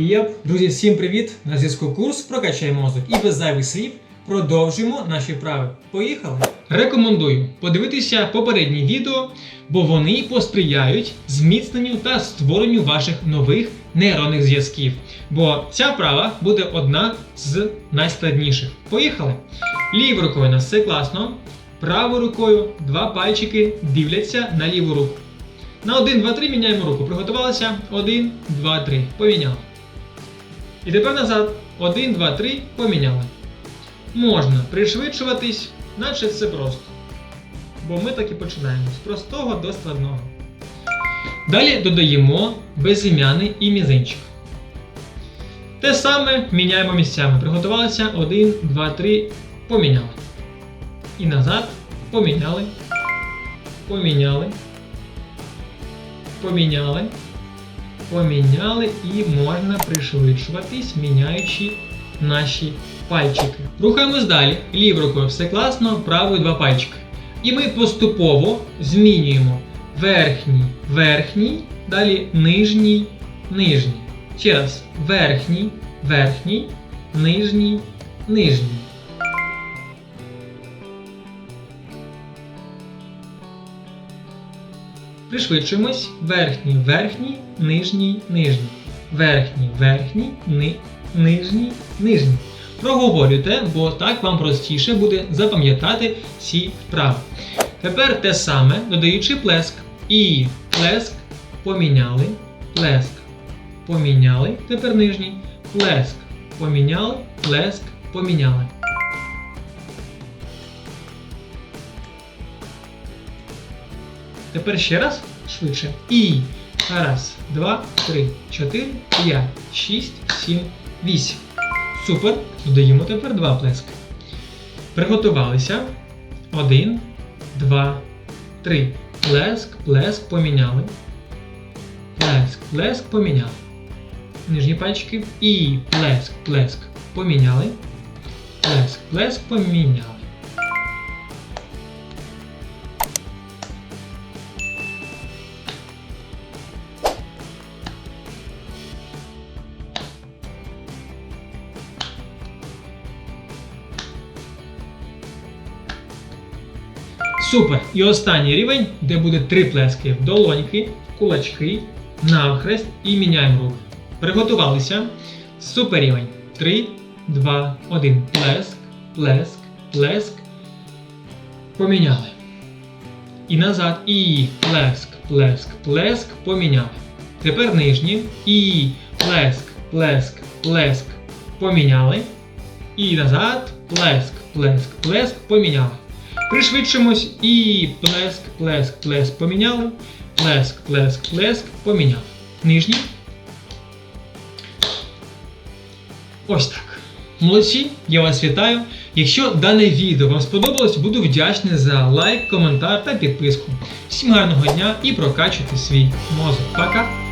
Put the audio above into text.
Єп, друзі, всім привіт! На зв'язку курс Прокачай мозок і без зайвих слів продовжуємо наші вправи. Поїхали! Рекомендую подивитися попередні відео, бо вони посприяють зміцненню та створенню ваших нових нейронних зв'язків. Бо ця вправа буде одна з найскладніших. Поїхали! Лівою рукою нас все класно. Правою рукою два пальчики дивляться на ліву руку. На 1, 2, 3 міняємо руку. Приготувалися. 1, 2, 3. Поміняли. І тепер назад. 1, 2, 3. Поміняли. Можна пришвидшуватись, наче все просто. Бо ми так і починаємо з простого до складного. Далі додаємо безім'яний і мізинчик. Те саме міняємо місцями. Приготувалися. 1, 2, 3. Поміняли. І назад. Поміняли. Поміняли. Поміняли. Поміняли і можна пришвидшуватись, міняючи наші пальчики. Рухаємось далі. Лівою рукою все класно, правою два пальчики. І ми поступово змінюємо верхній, верхній, далі нижній, нижній. Ще раз. Верхній, верхній, нижній, нижній. Пришвидшуємось. Верхній, верхній, нижній, нижній. Верхній, верхній, ни, нижній, нижній. Проговорюйте, бо так вам простіше буде запам'ятати ці вправи. Тепер те саме, додаючи плеск. І плеск поміняли, плеск поміняли. Тепер нижній. Плеск поміняли, плеск поміняли. Тепер ще раз швидше. І. Раз, два, три, чотири, п'ять, шість, сім, вісім. Супер. Додаємо тепер два плески. Приготувалися. Один, два, три. Плеск, плеск поміняли. Плеск, плеск поміняли. Нижні пальчики. І плеск, плеск поміняли. Плеск, плеск поміняли. Супер! І останній рівень, де буде три плески долоньки, кулачки, навхрест і міняємо руки. Приготувалися. Супер рівень. 3, 2, 1. Плеск, плеск, плеск. Поміняли. І назад. І плеск, плеск, плеск. Поміняли. Тепер нижні. І плеск, плеск, плеск. Поміняли. І назад. Плеск, плеск, плеск. Поміняли. Пришвидшимось і плеск, плеск, плеск поміняли. Плеск, плеск, плеск поміняли. Нижній. Ось так. Молодці, я вас вітаю. Якщо дане відео вам сподобалось, буду вдячний за лайк, коментар та підписку. Всім гарного дня і прокачуйте свій мозок. Пока!